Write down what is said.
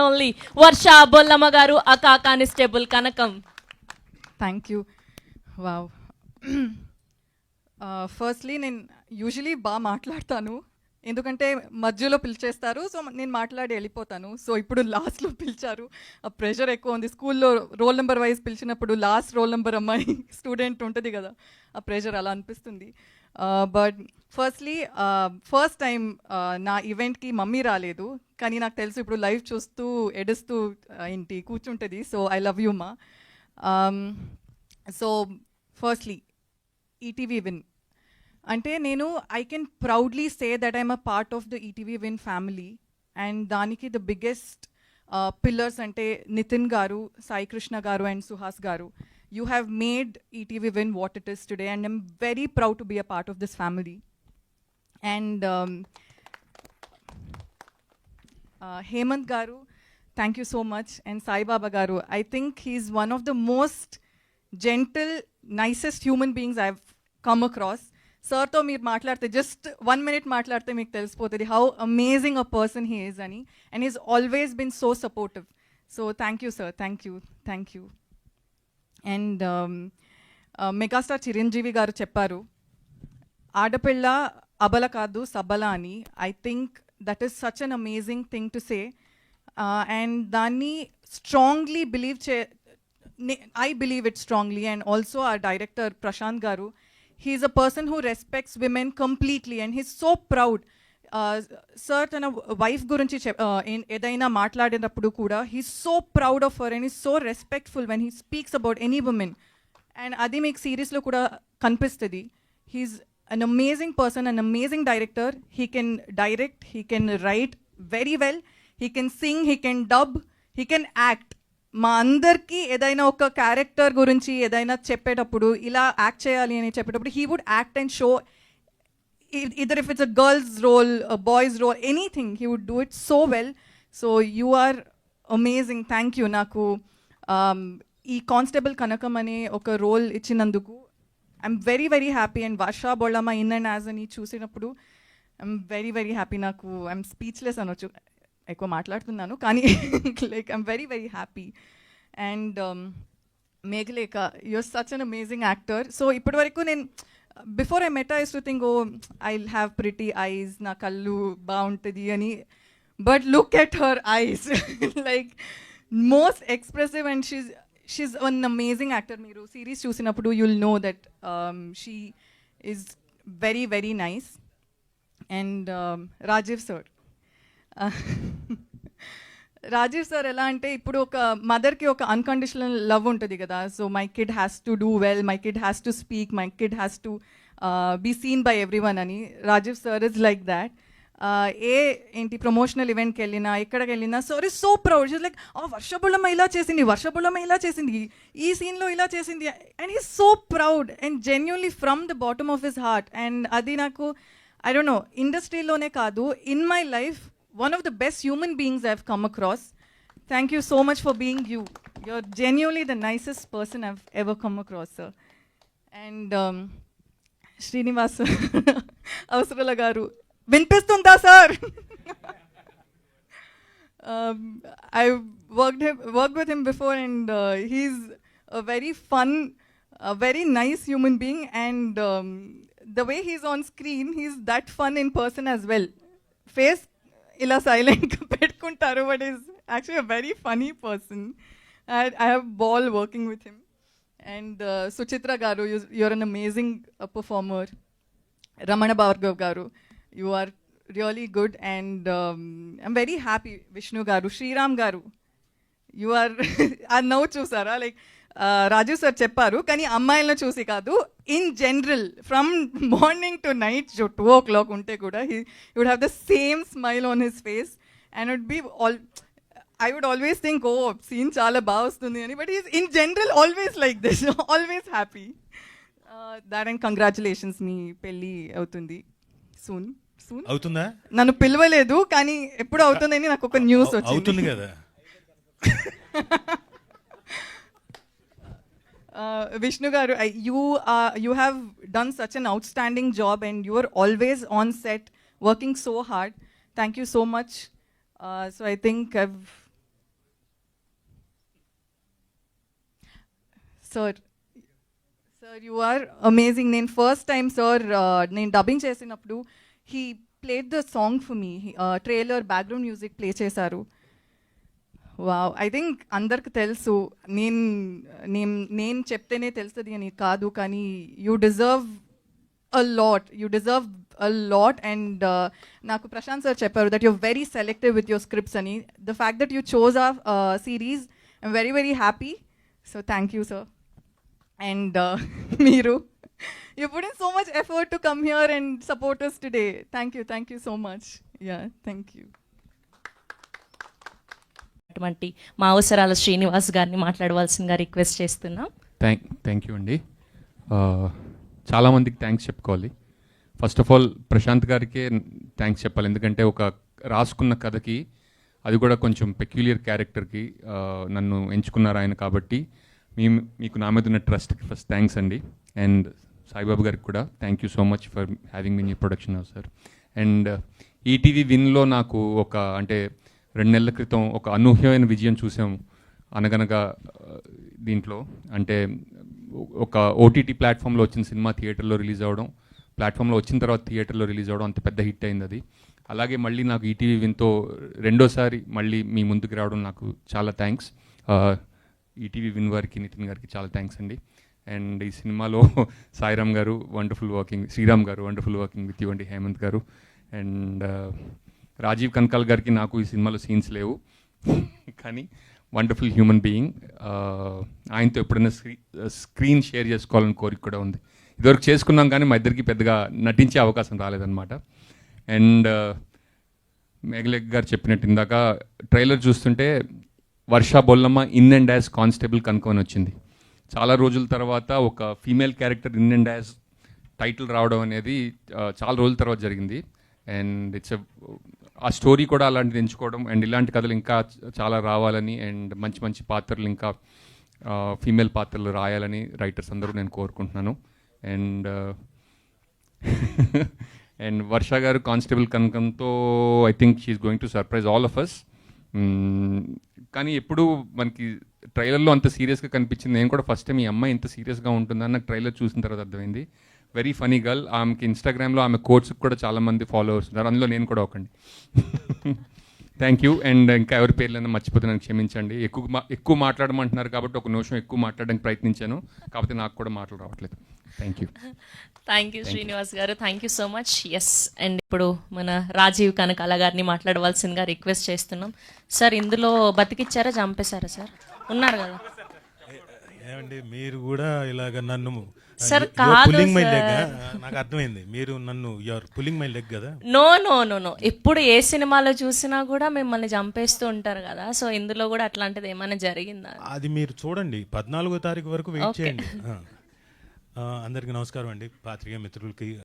Only వర్ష బొల్లమ్మ గారు aka constable Kanakam. Thank you wow firstly నేను usually బాగా మాట్లాడతాను. ఎందుకంటే మధ్యలో పిలిచేస్తారు సో నేను మాట్లాడి వెళ్ళిపోతాను. సో ఇప్పుడు లాస్ట్లో పిలిచారు. ఆ ప్రెషర్ ఎక్కువ ఉంది. స్కూల్లో రోల్ నెంబర్ వైజ్ పిలిచినప్పుడు లాస్ట్ రోల్ నెంబర్ అమ్మాయి స్టూడెంట్ ఉంటుంది కదా ఆ ప్రెషర్ అలా అనిపిస్తుంది. బట్ ఫస్ట్లీ ఫస్ట్ టైం నా ఈవెంట్కి మమ్మీ రాలేదు. కానీ నాకు తెలుసు ఇప్పుడు లైవ్ చూస్తూ ఎడుస్తూ ఏంటి కూర్చుంటుంది. సో ఐ లవ్ యూ మా సో ఫస్ట్లీ ఈటీవీ విన్ అంటే నేను I can proudly say that I'm a part of the ETV Win family and దానికి ద బిగ్గెస్ట్ పిల్లర్స్ అంటే నితిన్ గారు సాయి కృష్ణ గారు అండ్ సుహాస్ గారు. You have made ETV Win what it is today and I'm very proud to be a part of this family and Hemant గారు thank you so much and Saibaba గారు I think he's one of the most gentle nicest human beings I come across సార్తో మీరు మాట్లాడితే just one minute మాట్లాడితే మీకు తెలిసిపోతుంది how amazing a person he is అని. And is always been so supportive so thank you sir thank you thank you and megastar Chiranjeevi గారు చెప్పారు ఆడపిల్ల అబల కాదు సబల అని. I think that is such an amazing thing to say and దాన్ని strongly believe చే I believe it strongly and also uh director Prashanth గారు he's a person who respects women completely and he's so proud sir తన wife గురించి ఏదైనా మాట్లాడేటప్పుడు కూడా he's so proud of her and is so respectful when he speaks about any women and అది మీకు సిరీస్లో కూడా కనిపిస్తుంది. He's an amazing person an amazing director he can direct he can write very well, he can sing he can dub he can act మా అందరికీ ఏదైనా ఒక character గురించి ఏదైనా చెప్పేటప్పుడు ఇలా యాక్ట్ చేయాలి అని చెప్పేటప్పుడు he would act and show either if it's a girls role boys role anything he would do it so well so you are amazing thank you నాకు ఈ కానిస్టేబుల్ కనకం అనే ఒక రోల్ ఇచ్చినందుకు I'm very very happy and Varsha Bollamma in and as అని చూసినప్పుడు I'm very very happy నాకు I'm speechless అనొచ్చు. ఎక్కువ మాట్లాడుతున్నాను కానీ like I'm very very happy and Meghalekha your such an amazing actor so ఇప్పటి వరకు నేను before I met I used to think oh I have pretty eyes నా కళ్ళు బాగుంటుంది అని. But look at her eyes like most expressive and she's she's one amazing actor మీరు series చూసినప్పుడు you'll know that she is very very nice and Rajeev sir Rajeev sir ఎలా అంటే ఇప్పుడు ఒక మదర్కి ఒక అన్కండిషనల్ లవ్ ఉంటుంది కదా. So my kid has to do well my kid has to speak my kid has to be seen by everyone అని. Rajiv sir is like that ఏ ఏంటి ప్రమోషనల్ ఈవెంట్కి వెళ్ళినా ఎక్కడికి వెళ్ళినా sorry is so proud she's like ఆ వర్షబుల్లమ్మ ఇలా చేసింది వర్షబుల్లమ్మ ఇలా చేసింది ఈ సీన్లో ఇలా చేసింది. And he so proud and genuinely from the bottom of his heart and అది నాకు ఐ డోంట్ నో ఇండస్ట్రీలోనే కాదు in my life one of the best human beings I come come across thank you so much for being you you're genuinely the nicest person ever ever come across sir and Srinivas Avasarala garu వినిపిస్తుందా sir um, I've worked him, worked with him before, and uh, he's a very fun, a very nice human being, and um, the way he's on screen, he's that fun in person as well. Face ఇలా సైలెంట్గా పెట్టుకుంటారు but is actually a very funny person I have ball working with him and Suchitra garu you are an amazing performer Ramana Bhargav garu You are really good and I'm very happy Vishnu garu Sriram garu. You are ఆ నవ్వు చూసారా? Like రాజు sir చెప్పారు కానీ అమ్మాయిలను చూసి కాదు. In general from morning to night two o'clock ఉంటే కూడా he would have the same smile on his face and would be all I would always think oh scene చాలా బాగా వస్తుంది అని. But is in general always like this always happy that and congratulations మీ పెళ్ళి అవుతుంది soon soon అవుతుందా నన్ను పిలవలేదు కానీ ఎప్పుడు అవుతుందని నాకు ఒక న్యూస్ అవుతుంది వచ్చింది కదా Uh, Vishnu Garu, I, you uh, you have done such an outstanding job, and you are always on set, working so hard. Thank you so much. Uh, so I think I've. Sir, sir, you are amazing. Then first time, sir, uh, నేను dubbing చేసినప్పుడు he played the song for me trailer background music play చేశారు. Wow I think అందరికి తెలుసు. నేను నేను నేను చెప్తేనే తెలుస్తుంది అని కాదు కానీ you deserve a lot you deserve a lot and నాకు ప్రశాంత్ సార్ చెప్పారు that you're very selective with your scripts అని. The fact that you chose a series I'm very very happy so thank you sir and మీరు. You put in so much effort to come here and support us today thank you thank you so much ya thank you అటువంటి మా అవసరాల శ్రీనివాస్ గారిని మాట్లాడవలసిందిగా request చేస్తున్నాం. Thank thank you అండి ఆ, చాలామందికి thanks చెప్పుకోవాలి. ఫస్ట్ ఆఫ్ ఆల్ ప్రశాంత్ గారికే థ్యాంక్స్ చెప్పాలి. ఎందుకంటే ఒక రాసుకున్న కథకి అది కూడా కొంచెం పెక్యులియర్ క్యారెక్టర్కి నన్ను ఎంచుకున్నారు ఆయన కాబట్టి మీ మీకు నా మీద ఉన్న ట్రస్ట్కి ఫస్ట్ థ్యాంక్స్ అండి అండ్ సాయిబాబు గారికి కూడా thank you so much for having mean you production house sir and ETV విన్లో నాకు ఒక అంటే రెండు నెలల క్రితం ఒక అనూహ్యమైన విజయం చూసాము అనగనగా దీంట్లో. అంటే ఒక ఓటీటీ ప్లాట్ఫామ్లో వచ్చిన సినిమా థియేటర్లో రిలీజ్ అవ్వడం ప్లాట్ఫామ్లో వచ్చిన తర్వాత థియేటర్లో రిలీజ్ అవ్వడం అంత పెద్ద హిట్ అయింది అది. అలాగే మళ్ళీ నాకు ఈటీవీ విన్తో రెండోసారి మళ్ళీ మీ ముందుకు రావడం నాకు చాలా థ్యాంక్స్ ఈటీవీ విన్ వారికి నితిన్ గారికి చాలా థ్యాంక్స్ అండి. అండ్ ఈ సినిమాలో సాయిరామ్ గారు వండర్ఫుల్ వర్కింగ్ శ్రీరామ్ గారు వండర్ఫుల్ వర్కింగ్ విత్ ఇవ్వండి హేమంత్ గారు. అండ్ రాజీవ్ కనకాల్ గారికి నాకు ఈ సినిమాలో సీన్స్ లేవు. కానీ వండర్ఫుల్ హ్యూమన్ బీయింగ్ ఆయనతో ఎప్పుడైనా స్క్రీ స్క్రీన్ షేర్ చేసుకోవాలని కోరిక కూడా ఉంది. ఇదివరకు చేసుకున్నాం కానీ మా ఇద్దరికి పెద్దగా నటించే అవకాశం రాలేదన్నమాట. అండ్ మేఘలేఖ్ గారు చెప్పినట్టు ఇందాక ట్రైలర్ చూస్తుంటే Varsha Bollamma in and as constable కనుక్కొని వచ్చింది. చాలా రోజుల తర్వాత ఒక female character in and as title రావడం అనేది చాలా రోజుల తర్వాత జరిగింది. అండ్ ఇట్స్ ఆ స్టోరీ కూడా అలాంటిది ఎంచుకోవడం అండ్ ఇలాంటి కథలు ఇంకా చాలా రావాలని అండ్ మంచి మంచి పాత్రలు ఇంకా ఫీమేల్ పాత్రలు రాయాలని రైటర్స్ అందరూ నేను కోరుకుంటున్నాను. And and Varsha garu constable కనకంతో I think she is going to surprise all of us కానీ ఎప్పుడు మనకి ట్రైలర్లో అంత సీరియస్గా కనిపించింది. నేను కూడా ఫస్ట్ టైం ఈ అమ్మాయి ఇంత సీరియస్గా ఉంటుందని నాకు ట్రైలర్ చూసిన తర్వాత అర్థమైంది. వెరీ ఫనీ గర్ల్ ఆమెకి ఇన్స్టాగ్రామ్లో ఆమె కోర్ట్స్కి కూడా చాలా మంది ఫాలోవర్స్ ఉన్నారు. అందులో నేను కూడా ఒకండి థ్యాంక్ యూ అండ్ ఇంకా ఎవరి పేర్లైనా మర్చిపోతే నన్ను క్షమించండి. ఎక్కువ ఎక్కువ మాట్లాడమంటున్నారు కాబట్టి ఒక నిమిషం ఎక్కువ మాట్లాడడానికి ప్రయత్నించాను. కాకపోతే నాకు కూడా మాటలు రావట్లేదు. Thank you thank you Srinivas garu. Thank you so much yes and ఇప్పుడు మన రాజీవ్ కనకాల గారిని మాట్లాడవలసిందిగా రిక్వెస్ట్ చేస్తున్నాం. సార్ ఇందులో బతికిచ్చారా? చంపేశారా సార్ ఉన్నారు కదా. ఏమండి మీరు కూడా ఇలాగ నన్ను సార్, కాదు మై. లెగ్ నాకు అర్థమైంది. మీరు నన్ను యువర్ పుల్లింగ్ మై లెగ్ కదా? No no no no. ఎప్పుడు ఏ సినిమాలో చూసినా కూడా మిమ్మల్ని చంపేస్తూ ఉంటారు కదా. సో ఇందులో కూడా అట్లాంటిది ఏమైనా జరిగిందా? అది మీరు చూడండి. పద్నాలుగో తారీఖు వరకు వెయిట్. చేయండి. అందరికీ నమస్కారం అండి. పాత్రికేయ మిత్రులకి